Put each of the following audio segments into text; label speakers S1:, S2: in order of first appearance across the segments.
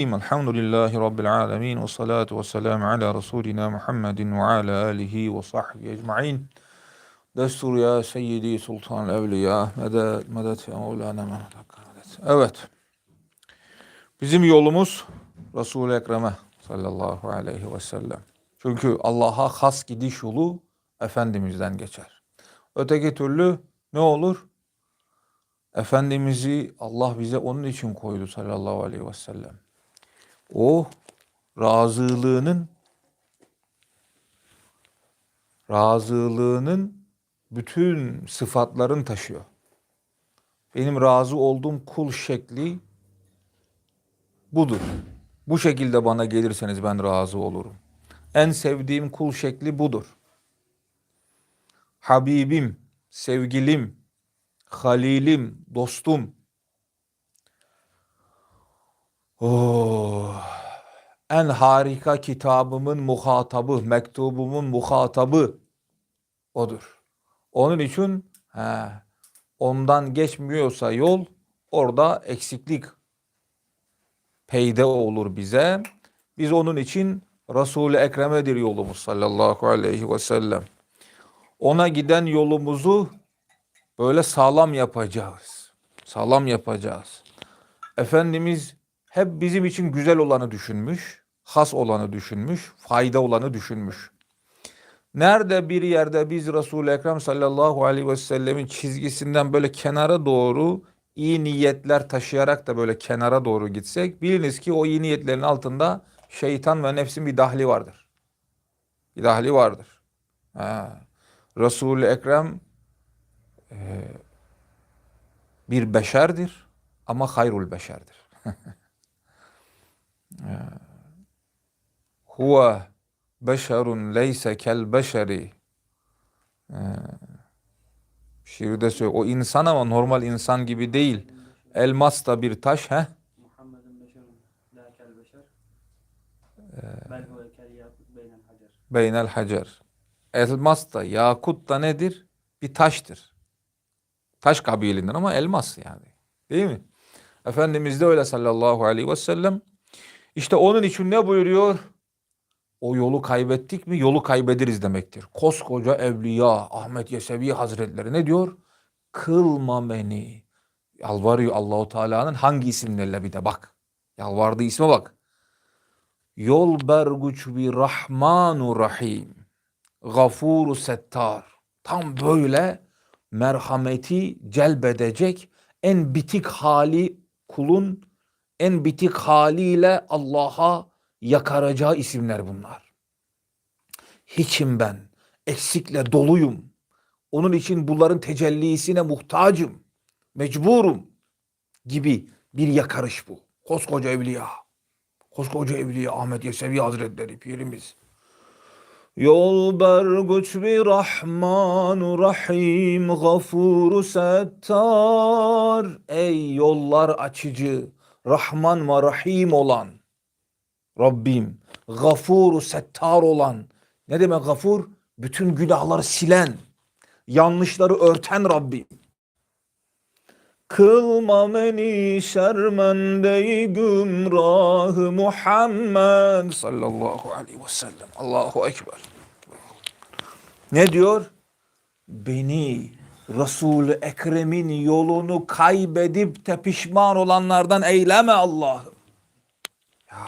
S1: Elhamdülillahi Rabbil alemin ve salatu ve selamu ala Resulina Muhammedin ve ala alihi ve sahbihi ecma'in. Destur ya seyyidi sultan evliya medet medet ya mevlana Evet. Bizim yolumuz Resul-i Ekrem'e sallallahu aleyhi ve sellem. Çünkü Allah'a has gidiş yolu Efendimiz'den geçer. Öteki türlü ne olur? Efendimiz'i Allah bize onun için koydu sallallahu aleyhi ve sellem. O razılığının razılığının bütün sıfatlarını taşıyor. Benim razı olduğum kul şekli budur. Bu şekilde bana gelirseniz ben razı olurum. En sevdiğim kul şekli budur. Habibim, sevgilim, halilim, dostum. Oh, en harika kitabımın muhatabı, mektubumun muhatabı odur. Onun için he, ondan geçmiyorsa yol orada eksiklik peyde olur bize. Biz onun için Resul-i Ekrem'edir yolumuz sallallahu aleyhi ve sellem. Ona giden yolumuzu böyle sağlam yapacağız. Sağlam yapacağız. Efendimiz hep bizim için güzel olanı düşünmüş, has olanı düşünmüş, fayda olanı düşünmüş. Nerede bir yerde biz Resul-i Ekrem sallallahu aleyhi ve sellemin çizgisinden böyle kenara doğru iyi niyetler taşıyarak da böyle kenara doğru gitsek biliniz ki o iyi niyetlerin altında şeytan ve nefsin bir dahli vardır. Bir dahli vardır. Ha. Resul-i Ekrem e, bir beşerdir ama hayrul beşerdir. Huve beşerun leyse kel beşeri. Şiirde söylüyor. O insan ama normal insan gibi değil. Elmas da bir taş. He?
S2: Muhammedun beşerun la kel beşer. Bel huve kel yakut beynel hacer.
S1: Beynel hacer. Elmas da yakut da nedir? Bir taştır. Taş kabilinden ama elmas yani. Değil mi? Efendimiz de öyle sallallahu aleyhi ve sellem. İşte onun için ne buyuruyor? O yolu kaybettik mi yolu kaybederiz demektir. Koskoca Evliya Ahmet Yesevi Hazretleri ne diyor? Kılma beni. Yalvarıyor Allahu Teala'nın hangi isimlerle bir de bak. Yalvardığı isme bak. Yol berguç bir Rahmanu Rahim. Gafuru Settar. Tam böyle merhameti celbedecek en bitik hali kulun en bitik haliyle Allah'a yakaracağı isimler bunlar. Hiçim ben, eksikle doluyum. Onun için bunların tecellisine muhtacım, mecburum gibi bir yakarış bu. Koskoca evliya, koskoca evliya Ahmet Yesevi Hazretleri pirimiz. Yol berguç bir Rahmanu Rahim Gafuru Settar Ey yollar açıcı Rahman ve Rahim olan Rabbim Gafuru Settar olan ne demek gafur? Bütün günahları silen yanlışları örten Rabbim. Kılma beni şermendeyi gümrahı Muhammed sallallahu aleyhi ve sellem. Allahu Ekber. Ne diyor? Beni Resul-i Ekrem'in yolunu kaybedip de pişman olanlardan eyleme Allah'ım. Ya.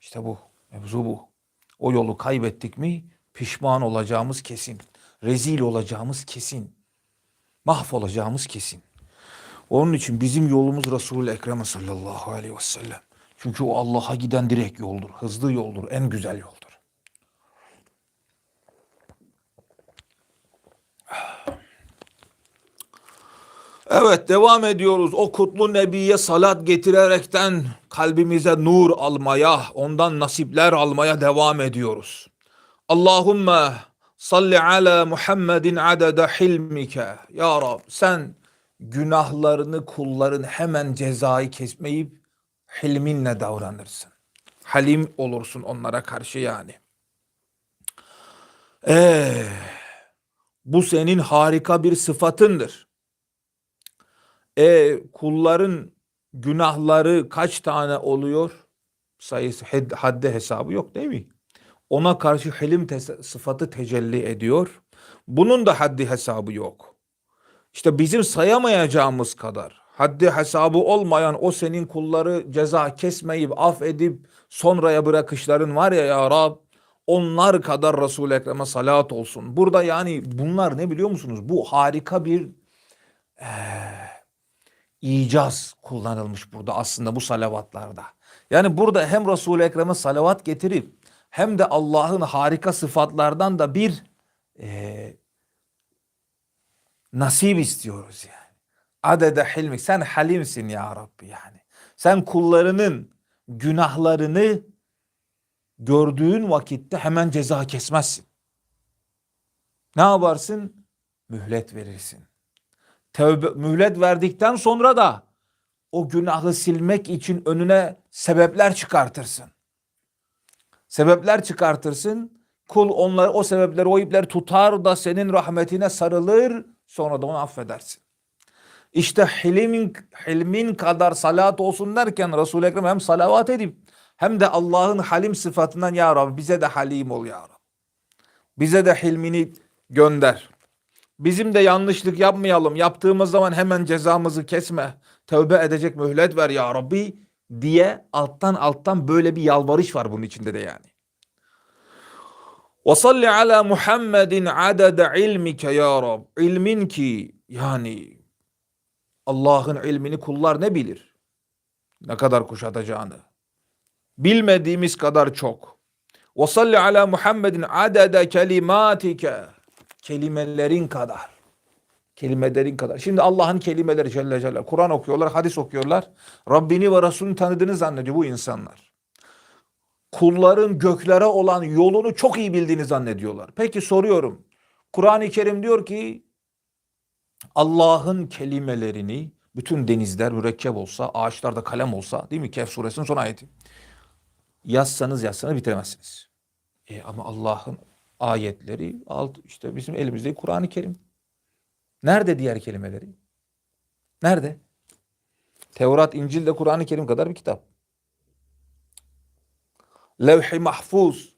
S1: İşte bu. Mevzu bu. O yolu kaybettik mi pişman olacağımız kesin. Rezil olacağımız kesin mahvolacağımız kesin. Onun için bizim yolumuz Resul-i Ekrem sallallahu aleyhi ve sellem. Çünkü o Allah'a giden direkt yoldur. Hızlı yoldur. En güzel yoldur. Evet devam ediyoruz. O kutlu Nebi'ye salat getirerekten kalbimize nur almaya, ondan nasipler almaya devam ediyoruz. Allahümme salli ala Muhammedin adede hilmike. Ya Rab sen günahlarını kulların hemen cezayı kesmeyip hilminle davranırsın. Halim olursun onlara karşı yani. Ee, bu senin harika bir sıfatındır. E kulların günahları kaç tane oluyor? Sayısı had- haddi hesabı yok değil mi? Ona karşı hilim tes- sıfatı tecelli ediyor. Bunun da haddi hesabı yok. İşte bizim sayamayacağımız kadar haddi hesabı olmayan o senin kulları ceza kesmeyip affedip sonraya bırakışların var ya ya Rab onlar kadar Resul-i Ekrem'e salat olsun. Burada yani bunlar ne biliyor musunuz? Bu harika bir eee, icaz kullanılmış burada aslında bu salavatlarda. Yani burada hem Resul-i Ekrem'e salavat getirip hem de Allah'ın harika sıfatlardan da bir eee nasip istiyoruz yani. Adede hilmik. Sen halimsin ya Rabbi yani. Sen kullarının günahlarını gördüğün vakitte hemen ceza kesmezsin. Ne yaparsın? Mühlet verirsin. Tevbe, mühlet verdikten sonra da o günahı silmek için önüne sebepler çıkartırsın. Sebepler çıkartırsın. Kul onları o sebepleri o ipleri tutar da senin rahmetine sarılır sonra da onu affedersin. İşte hilmin, hilmin kadar salat olsun derken Resul-i Ekrem hem salavat edip hem de Allah'ın halim sıfatından ya Rabbi bize de halim ol ya Rabbi. Bize de hilmini gönder. Bizim de yanlışlık yapmayalım. Yaptığımız zaman hemen cezamızı kesme. Tövbe edecek mühlet ver ya Rabbi diye alttan alttan böyle bir yalvarış var bunun içinde de yani. Ve salli ala Muhammedin adede ilmike ya Rab. İlmin ki yani Allah'ın ilmini kullar ne bilir? Ne kadar kuşatacağını. Bilmediğimiz kadar çok. Ve salli ala Muhammedin adede kelimatike. Kelimelerin kadar. Kelimelerin kadar. Şimdi Allah'ın kelimeleri Celle Celle. Kur'an okuyorlar, hadis okuyorlar. Rabbini ve Resulünü tanıdığını zannediyor bu insanlar. Kulların göklere olan yolunu çok iyi bildiğini zannediyorlar. Peki soruyorum. Kur'an-ı Kerim diyor ki Allah'ın kelimelerini bütün denizler mürekkep olsa, ağaçlarda kalem olsa değil mi? Kehf suresinin son ayeti. Yazsanız yazsanız bitiremezsiniz. E ama Allah'ın ayetleri alt işte bizim elimizdeki Kur'an-ı Kerim. Nerede diğer kelimeleri? Nerede? Tevrat, İncil de Kur'an-ı Kerim kadar bir kitap. Levh-i Mahfuz.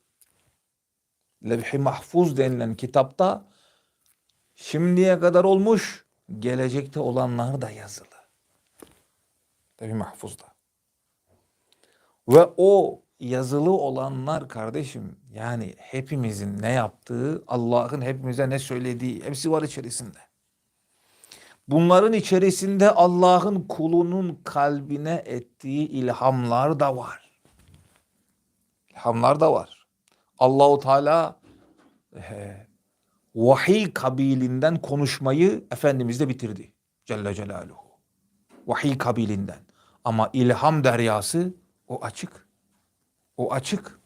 S1: Levh-i Mahfuz denilen kitapta şimdiye kadar olmuş, gelecekte olanlar da yazılı. Levh-i Mahfuz'da. Ve o yazılı olanlar kardeşim yani hepimizin ne yaptığı, Allah'ın hepimize ne söylediği hepsi var içerisinde. Bunların içerisinde Allah'ın kulunun kalbine ettiği ilhamlar da var. İlhamlar da var. Allahu Teala e, vahiy kabilinden konuşmayı Efendimiz de bitirdi. Celle Celaluhu. Vahiy kabilinden. Ama ilham deryası o açık. O açık.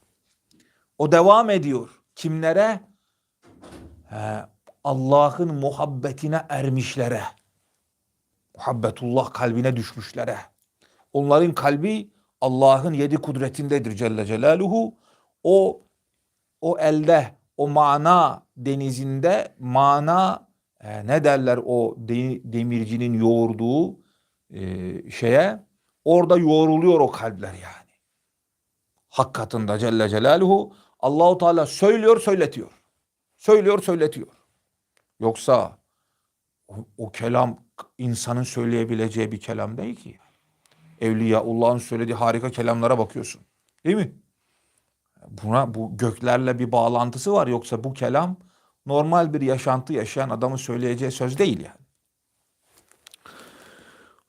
S1: O devam ediyor. Kimlere? Allah'ın muhabbetine ermişlere. Muhabbetullah kalbine düşmüşlere. Onların kalbi Allah'ın yedi kudretindedir Celle Celaluhu. O o elde, o mana denizinde mana e, ne derler o de- demircinin yoğurduğu e, şeye orada yoğruluyor o kalpler yani. Hak katında Celle Celaluhu Allahu Teala söylüyor söyletiyor. Söylüyor söyletiyor. Yoksa o, o kelam insanın söyleyebileceği bir kelam değil ki. Evliyaullah'ın söylediği harika kelamlara bakıyorsun. Değil mi? Buna bu göklerle bir bağlantısı var yoksa bu kelam normal bir yaşantı yaşayan adamın söyleyeceği söz değil yani.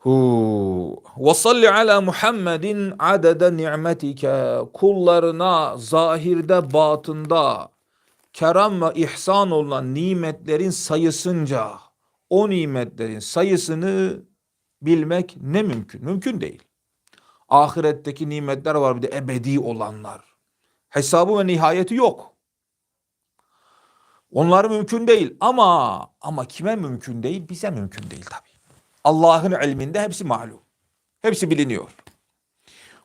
S1: Hu ve salli ala Muhammedin adede ni'metike kullarına zahirde batında kerem ve ihsan olan nimetlerin sayısınca o nimetlerin sayısını bilmek ne mümkün? Mümkün değil. Ahiretteki nimetler var bir de ebedi olanlar. Hesabı ve nihayeti yok. Onlar mümkün değil ama ama kime mümkün değil? Bize mümkün değil tabii. Allah'ın ilminde hepsi malum. Hepsi biliniyor.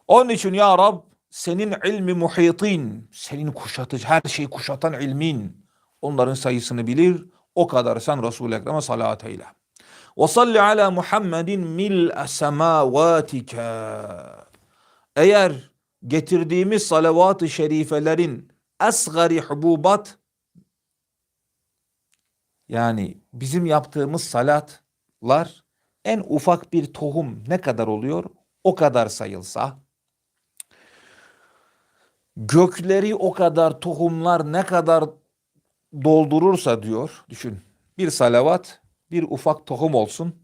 S1: Onun için ya Rab senin ilmi muhitin, senin kuşatıcı, her şeyi kuşatan ilmin onların sayısını bilir. O kadar sen Resul-i Ekrem'e salat eyle. Ve salli ala Muhammedin mil'e semavatike. Eğer getirdiğimiz salavat-ı şerifelerin asgari hububat yani bizim yaptığımız salatlar en ufak bir tohum ne kadar oluyor? O kadar sayılsa gökleri o kadar tohumlar ne kadar doldurursa diyor. Düşün. Bir salavat bir ufak tohum olsun.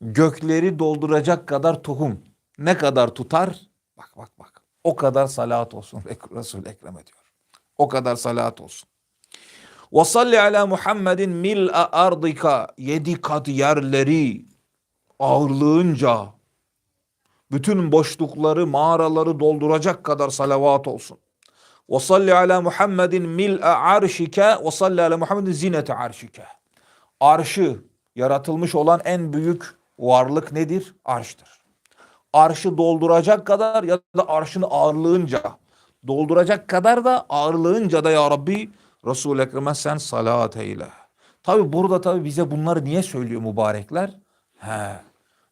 S1: Gökleri dolduracak kadar tohum ne kadar tutar? Bak bak bak. O kadar salat olsun Resul Ekrem ediyor. O kadar salat olsun. Ve salli ala Muhammedin mil'a ardika yedi kat yerleri ağırlığınca bütün boşlukları mağaraları dolduracak kadar salavat olsun. Ve salli ala Muhammedin mil'a arşike ve salli ala Muhammedin zinete arşike. Arşı yaratılmış olan en büyük varlık nedir? Arştır. Arşı dolduracak kadar ya da arşın ağırlığınca dolduracak kadar da ağırlığınca da ya Rabbi Resul-i Ekrem'e sen salat eyle. Tabi burada tabi bize bunları niye söylüyor mübarekler? He.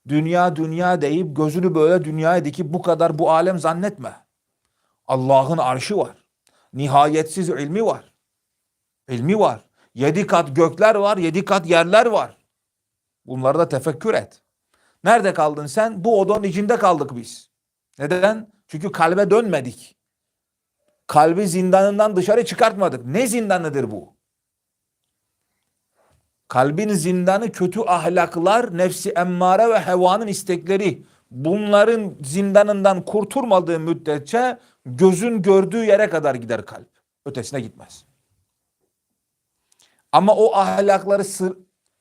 S1: Dünya dünya deyip gözünü böyle dünyaya dikip bu kadar bu alem zannetme. Allah'ın arşı var. Nihayetsiz ilmi var. İlmi var. Yedi kat gökler var, yedi kat yerler var. Bunları da tefekkür et. Nerede kaldın sen? Bu odanın içinde kaldık biz. Neden? Çünkü kalbe dönmedik. Kalbi zindanından dışarı çıkartmadık. Ne zindanıdır bu? Kalbin zindanı kötü ahlaklar, nefsi emmare ve hevanın istekleri. Bunların zindanından kurtulmadığı müddetçe gözün gördüğü yere kadar gider kalp. Ötesine gitmez. Ama o ahlakları sır,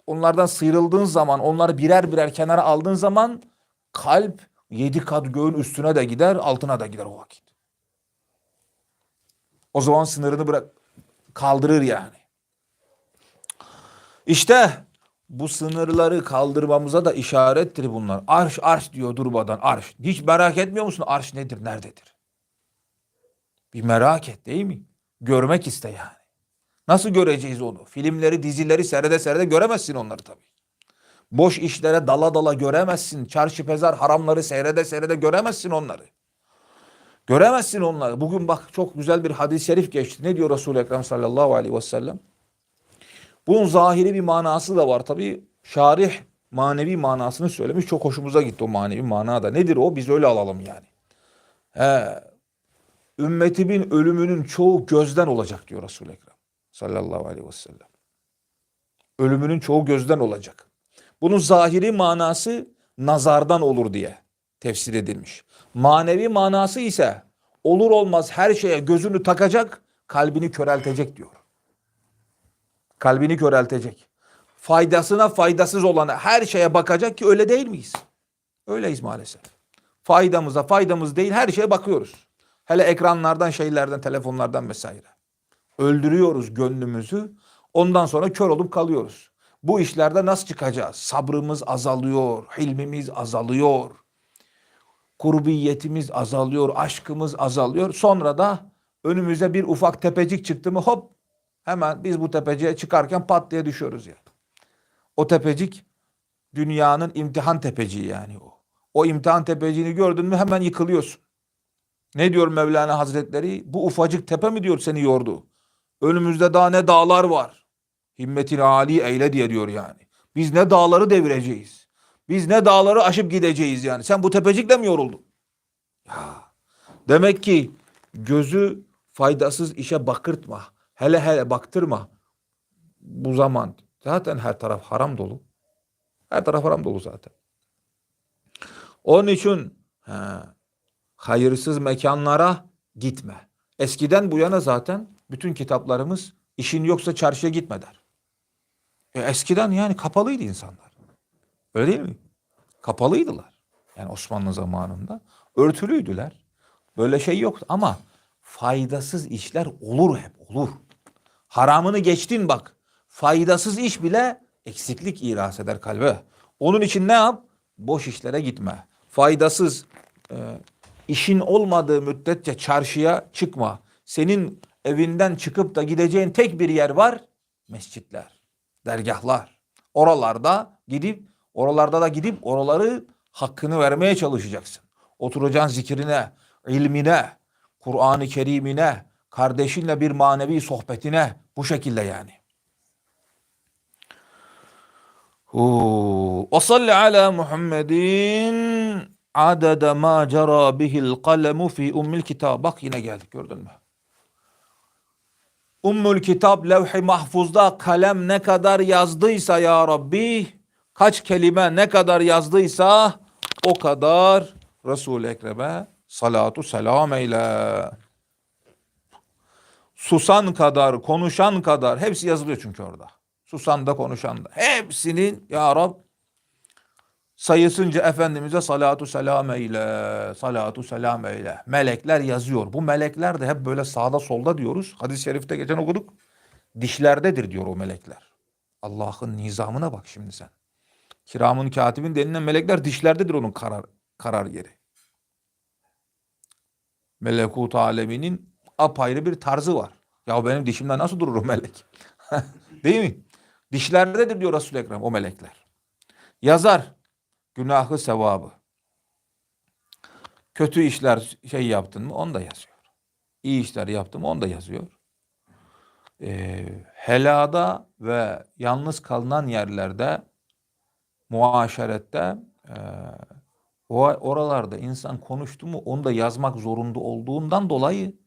S1: onlardan sıyrıldığın zaman, onları birer birer kenara aldığın zaman kalp yedi kat göğün üstüne de gider, altına da gider o vakit. O zaman sınırını bırak kaldırır yani. İşte bu sınırları kaldırmamıza da işarettir bunlar. Arş arş diyor durmadan arş. Hiç merak etmiyor musun arş nedir, nerededir? Bir merak et değil mi? Görmek iste yani. Nasıl göreceğiz onu? Filmleri, dizileri seyrede seyrede göremezsin onları tabii. Boş işlere dala dala göremezsin. Çarşı pezar haramları seyrede seyrede göremezsin onları. Göremezsin onları. Bugün bak çok güzel bir hadis-i şerif geçti. Ne diyor Resul-i Ekrem sallallahu aleyhi ve sellem? Bunun zahiri bir manası da var tabi. Şarih manevi manasını söylemiş. Çok hoşumuza gitti o manevi manada. Nedir o? Biz öyle alalım yani. He, ümmetimin ölümünün çoğu gözden olacak diyor Resul-i Ekrem sallallahu aleyhi ve sellem. Ölümünün çoğu gözden olacak. Bunun zahiri manası nazardan olur diye tefsir edilmiş. Manevi manası ise olur olmaz her şeye gözünü takacak, kalbini köreltecek diyor. Kalbini köreltecek. Faydasına faydasız olana her şeye bakacak ki öyle değil miyiz? Öyleyiz maalesef. Faydamıza faydamız değil her şeye bakıyoruz. Hele ekranlardan, şeylerden, telefonlardan vesaire. Öldürüyoruz gönlümüzü. Ondan sonra kör olup kalıyoruz. Bu işlerde nasıl çıkacağız? Sabrımız azalıyor, hilmimiz azalıyor. Kurbiyetimiz azalıyor, aşkımız azalıyor. Sonra da önümüze bir ufak tepecik çıktı mı hop hemen biz bu tepeciye çıkarken pat diye düşüyoruz yani. O tepecik dünyanın imtihan tepeciği yani o. O imtihan tepeciğini gördün mü hemen yıkılıyorsun. Ne diyor Mevlana Hazretleri? Bu ufacık tepe mi diyor seni yordu? Önümüzde daha ne dağlar var. Himmetin âli eyle diye diyor yani. Biz ne dağları devireceğiz. Biz ne dağları aşıp gideceğiz yani. Sen bu tepecikle mi yoruldun? Ya. Demek ki gözü faydasız işe bakırtma. Hele hele baktırma. Bu zaman zaten her taraf haram dolu. Her taraf haram dolu zaten. Onun için he, hayırsız mekanlara gitme. Eskiden bu yana zaten bütün kitaplarımız işin yoksa çarşıya gitme der. E eskiden yani kapalıydı insanlar. Öyle değil mi? Kapalıydılar. Yani Osmanlı zamanında örtülüydüler. Böyle şey yoktu ama faydasız işler olur hep olur. Haramını geçtin bak. Faydasız iş bile eksiklik iras eder kalbe. Onun için ne yap? Boş işlere gitme. Faydasız e, işin olmadığı müddetçe çarşıya çıkma. Senin evinden çıkıp da gideceğin tek bir yer var. Mescitler, dergahlar. Oralarda gidip oralarda da gidip oraları hakkını vermeye çalışacaksın. Oturacaksın zikrine, ilmine, Kur'an-ı Kerim'ine, kardeşinle bir manevi sohbetine bu şekilde yani. Ve salli ala Muhammedin adede ma cera bihil kalemu fi ummil kitab. Bak yine geldik gördün mü? Ummul kitap levh-i mahfuzda kalem ne kadar yazdıysa ya Rabbi kaç kelime ne kadar yazdıysa o kadar Resul-i Ekrem'e salatu selam eyle. Susan kadar, konuşan kadar hepsi yazılıyor çünkü orada. Susan da konuşan da. Hepsinin ya Rab sayısınca Efendimiz'e salatu selam eyle, salatu selam eyle. Melekler yazıyor. Bu melekler de hep böyle sağda solda diyoruz. Hadis-i şerifte geçen okuduk. Dişlerdedir diyor o melekler. Allah'ın nizamına bak şimdi sen. Kiramın katibin denilen melekler dişlerdedir onun karar, karar yeri. Melekut aleminin apayrı bir tarzı var. Ya benim dişimden nasıl durur o melek? Değil mi? Dişlerdedir diyor Resul-i Ekrem o melekler. Yazar günahı sevabı. Kötü işler şey yaptın mı onu da yazıyor. İyi işler yaptın mı onu da yazıyor. Ee, helada ve yalnız kalınan yerlerde muaşerette e, oralarda insan konuştu mu onu da yazmak zorunda olduğundan dolayı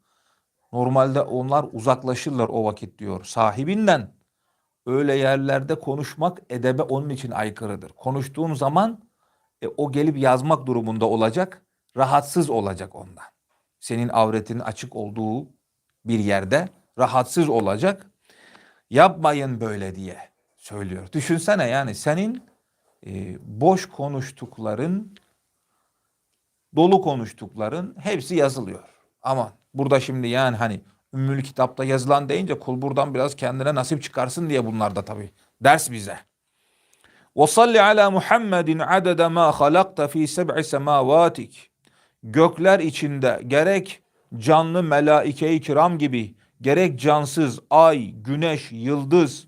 S1: normalde onlar uzaklaşırlar o vakit diyor. Sahibinden öyle yerlerde konuşmak edebe onun için aykırıdır. Konuştuğun zaman e, o gelip yazmak durumunda olacak, rahatsız olacak ondan. Senin avretinin açık olduğu bir yerde rahatsız olacak. Yapmayın böyle diye söylüyor. Düşünsene yani senin e, boş konuştukların, dolu konuştukların hepsi yazılıyor. Ama burada şimdi yani hani Ümmül Kitap'ta yazılan deyince kul buradan biraz kendine nasip çıkarsın diye bunlar da tabii ders bize. وَصَلِّ عَلَى مُحَمَّدٍ عَدَدَ مَا خَلَقْتَ ف۪ي سَبْعِ سَمَاوَاتِكِ Gökler içinde gerek canlı melaike-i kiram gibi, gerek cansız ay, güneş, yıldız,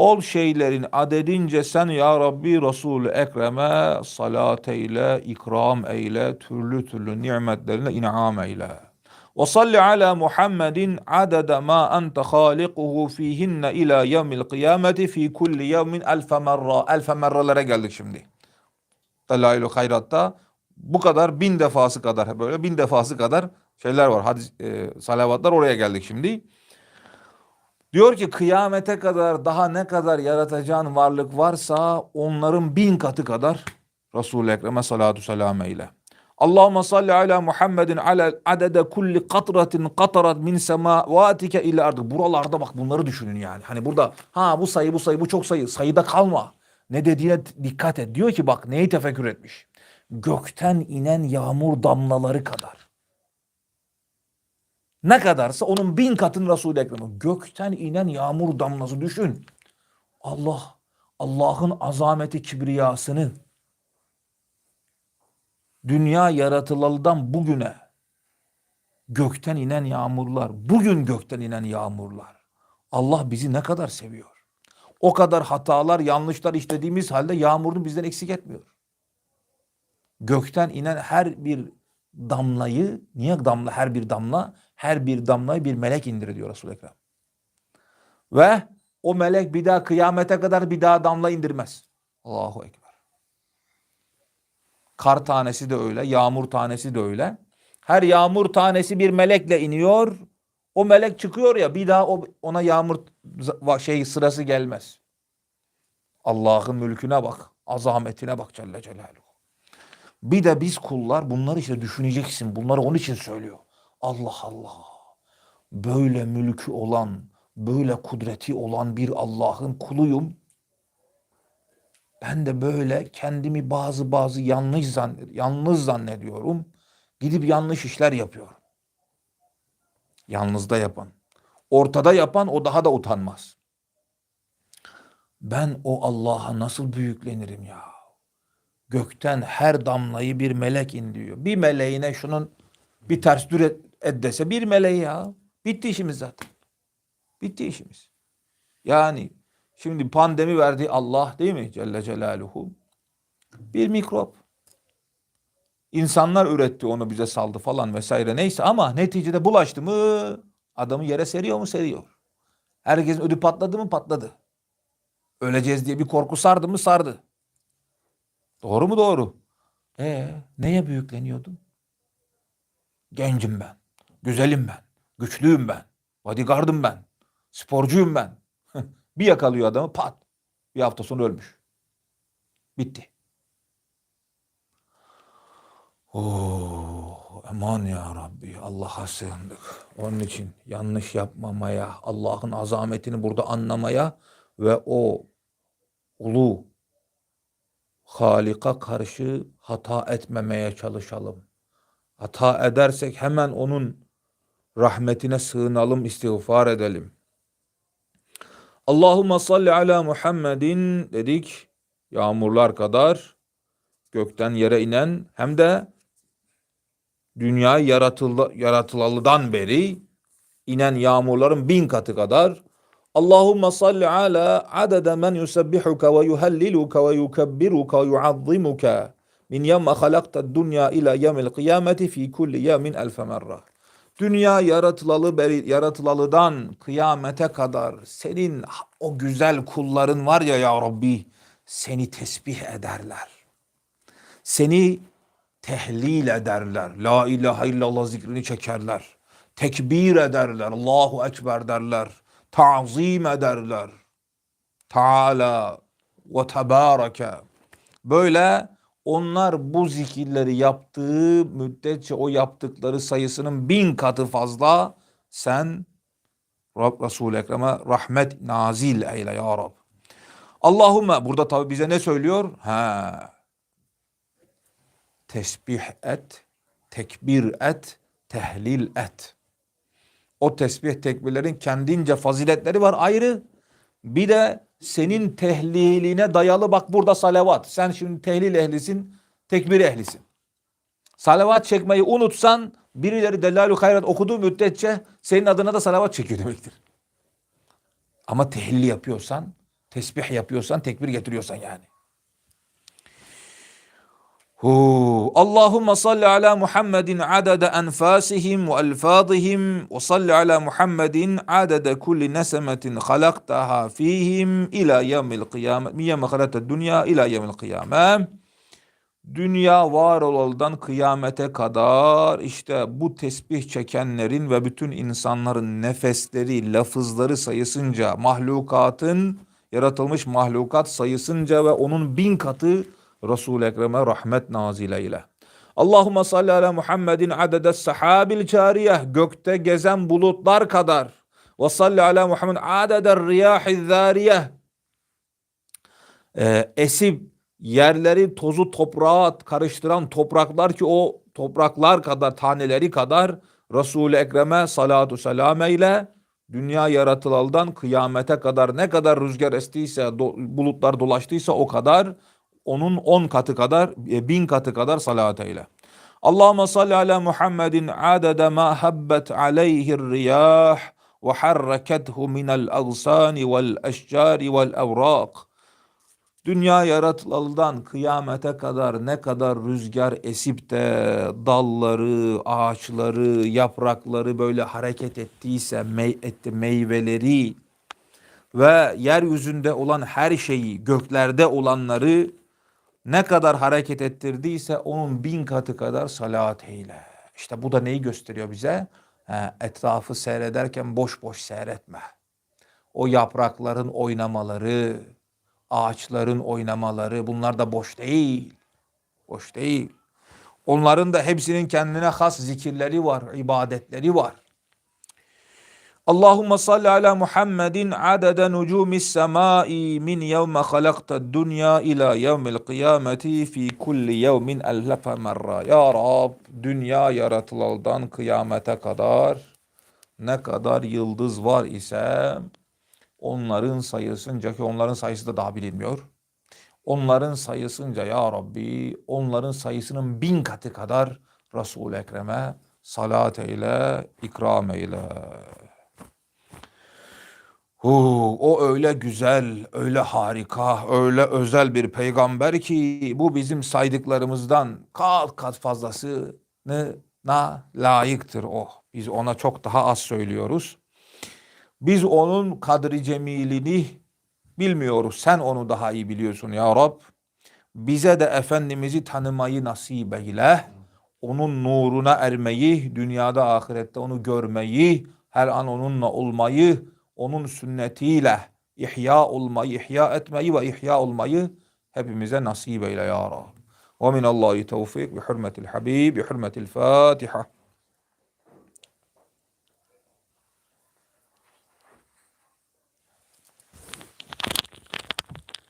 S1: ol şeylerin adedince sen ya Rabbi Resul-i Ekrem'e salat eyle, ikram eyle, türlü türlü nimetlerine inam eyle. Ve salli ala Muhammedin adede ma ente halikuhu fihinne ila yevmil kıyameti fi kulli yevmin elfe merra. Elfe merralara geldik şimdi. Delail-i Hayrat'ta bu kadar bin defası kadar böyle bin defası kadar şeyler var. Hadis, e, salavatlar oraya geldik şimdi. Diyor ki kıyamete kadar daha ne kadar yaratacağın varlık varsa onların bin katı kadar Resul-i Ekrem'e salatu selam eyle. Allahümme salli ala Muhammedin ala adede kulli katratin katarat min semavatike ila ardı. Buralarda bak bunları düşünün yani. Hani burada ha bu sayı bu sayı bu çok sayı sayıda kalma. Ne dediğine dikkat et. Diyor ki bak neyi tefekkür etmiş. Gökten inen yağmur damlaları kadar. Ne kadarsa onun bin katını Resul-i Ekrem'e. Gökten inen yağmur damlası düşün. Allah, Allah'ın azameti kibriyasını dünya yaratılalıdan bugüne gökten inen yağmurlar, bugün gökten inen yağmurlar. Allah bizi ne kadar seviyor. O kadar hatalar, yanlışlar işlediğimiz halde yağmurunu bizden eksik etmiyor. Gökten inen her bir damlayı, niye damla her bir damla? Her bir damlayı bir melek indirir diyor Resul-i Ekrem. Ve o melek bir daha kıyamete kadar bir daha damla indirmez. Allahu Ekber. Kar tanesi de öyle, yağmur tanesi de öyle. Her yağmur tanesi bir melekle iniyor. O melek çıkıyor ya bir daha ona yağmur şey sırası gelmez. Allah'ın mülküne bak, azametine bak Celle Celaluhu. Bir de biz kullar bunları işte düşüneceksin. Bunları onun için söylüyor. Allah Allah. Böyle mülkü olan, böyle kudreti olan bir Allah'ın kuluyum. Ben de böyle kendimi bazı bazı yanlış zannet, yalnız zannediyorum. Gidip yanlış işler yapıyorum. Yalnızda yapan. Ortada yapan o daha da utanmaz. Ben o Allah'a nasıl büyüklenirim ya? Gökten her damlayı bir melek indiriyor. Bir meleğine şunun bir ters düz et dese bir meleği ya. Bitti işimiz zaten. Bitti işimiz. Yani şimdi pandemi verdi Allah değil mi Celle Celaluhu? Bir mikrop. İnsanlar üretti onu bize saldı falan vesaire neyse ama neticede bulaştı mı adamı yere seriyor mu seriyor. Herkesin ödü patladı mı patladı. Öleceğiz diye bir korku sardı mı sardı. Doğru mu doğru? E neye büyükleniyordun? Gencim ben. Güzelim ben. Güçlüyüm ben. Bodyguardım ben. Sporcuyum ben. bir yakalıyor adamı pat. Bir hafta sonra ölmüş. Bitti. Oh, aman ya Rabbi Allah'a sığındık. Onun için yanlış yapmamaya, Allah'ın azametini burada anlamaya ve o ulu Halika karşı hata etmemeye çalışalım. Hata edersek hemen onun rahmetine sığınalım, istiğfar edelim. Allahümme salli ala Muhammedin dedik. Yağmurlar kadar gökten yere inen hem de dünya yaratıldı, yaratılalıdan beri inen yağmurların bin katı kadar Allahümme salli ala adede men yusebbihuka ve yuhelliluka ve yukebbiruka ve yuazzimuka min yemme halakta dünya ila yemil kıyameti fi kulli yemin elfe merra. Dünya yaratılalı beri, yaratılalıdan kıyamete kadar senin o güzel kulların var ya ya Rabbi seni tesbih ederler. Seni tehlil ederler. La ilahe illallah zikrini çekerler. Tekbir ederler. Allahu Ekber derler. Ta'zim ederler. Teala ve tebareke. Böyle onlar bu zikirleri yaptığı müddetçe o yaptıkları sayısının bin katı fazla sen Rab Resul-i Ekrem'e rahmet nazil eyle ya Rab. Allahümme burada tabi bize ne söylüyor? Ha. Tesbih et, tekbir et, tehlil et. O tesbih tekbirlerin kendince faziletleri var ayrı. Bir de senin tehliline dayalı bak burada salavat. Sen şimdi tehlil ehlisin, tekbir ehlisin. Salavat çekmeyi unutsan birileri Delalü Hayrat okuduğu müddetçe senin adına da salavat çekiyor demektir. Ama tehlil yapıyorsan, tesbih yapıyorsan, tekbir getiriyorsan yani. Hu. Allahümme salli ala Muhammedin adede enfasihim ve elfadihim ve salli ala Muhammedin adede kulli nesemetin halaktaha fihim ila yevmil kıyamet. Min yevme halakta dünya ila yevmil kıyamet. Dünya var olaldan kıyamete kadar işte bu tesbih çekenlerin ve bütün insanların nefesleri, lafızları sayısınca mahlukatın yaratılmış mahlukat sayısınca ve onun bin katı Resul-i Ekrem'e rahmet nazil eyle. Allahümme salli ala Muhammedin adedes sahabil cariyeh gökte gezen bulutlar kadar. Ve salli ala Muhammed adeder riyahiz zariyeh. Ee, esip yerleri tozu toprağa karıştıran topraklar ki o topraklar kadar taneleri kadar Resul-i Ekrem'e salatu selam eyle. Dünya yaratılaldan kıyamete kadar ne kadar rüzgar estiyse do- bulutlar dolaştıysa o kadar onun on katı kadar e, bin katı kadar salat eyle. Allahümme salli ala Muhammedin adede ma habbet aleyhir riyah ve harrekethu minel agsani vel eşcari vel evrak. Dünya yaratılalıdan kıyamete kadar ne kadar rüzgar esip de dalları, ağaçları, yaprakları böyle hareket ettiyse, mey etti meyveleri ve yeryüzünde olan her şeyi, göklerde olanları ne kadar hareket ettirdiyse onun bin katı kadar salat eyle. İşte bu da neyi gösteriyor bize? Etrafı seyrederken boş boş seyretme. O yaprakların oynamaları, ağaçların oynamaları bunlar da boş değil. Boş değil. Onların da hepsinin kendine has zikirleri var, ibadetleri var. Allahümme salli ala Muhammedin adede nucumis semai min yevme halakta dünya ila yevmil kıyameti fi kulli yevmin ellefe merra. Ya Rab dünya yaratılaldan kıyamete kadar ne kadar yıldız var ise onların sayısınca ki onların sayısı da daha bilinmiyor. Onların sayısınca ya Rabbi onların sayısının bin katı kadar Resul-i Ekrem'e salat eyle, ikram eyle. Hu, o öyle güzel, öyle harika, öyle özel bir peygamber ki bu bizim saydıklarımızdan kat kat fazlasını na layıktır o. Biz ona çok daha az söylüyoruz. Biz onun kadri cemilini bilmiyoruz. Sen onu daha iyi biliyorsun ya Rab. Bize de Efendimiz'i tanımayı nasip eyle. Onun nuruna ermeyi, dünyada ahirette onu görmeyi, her an onunla olmayı, onun sünnetiyle ihya olmayı, ihya etmeyi ve ihya olmayı hepimize nasip eyle ya Rab. Ve minallahi tevfik bi hürmetil habib bi hürmetil Fatiha.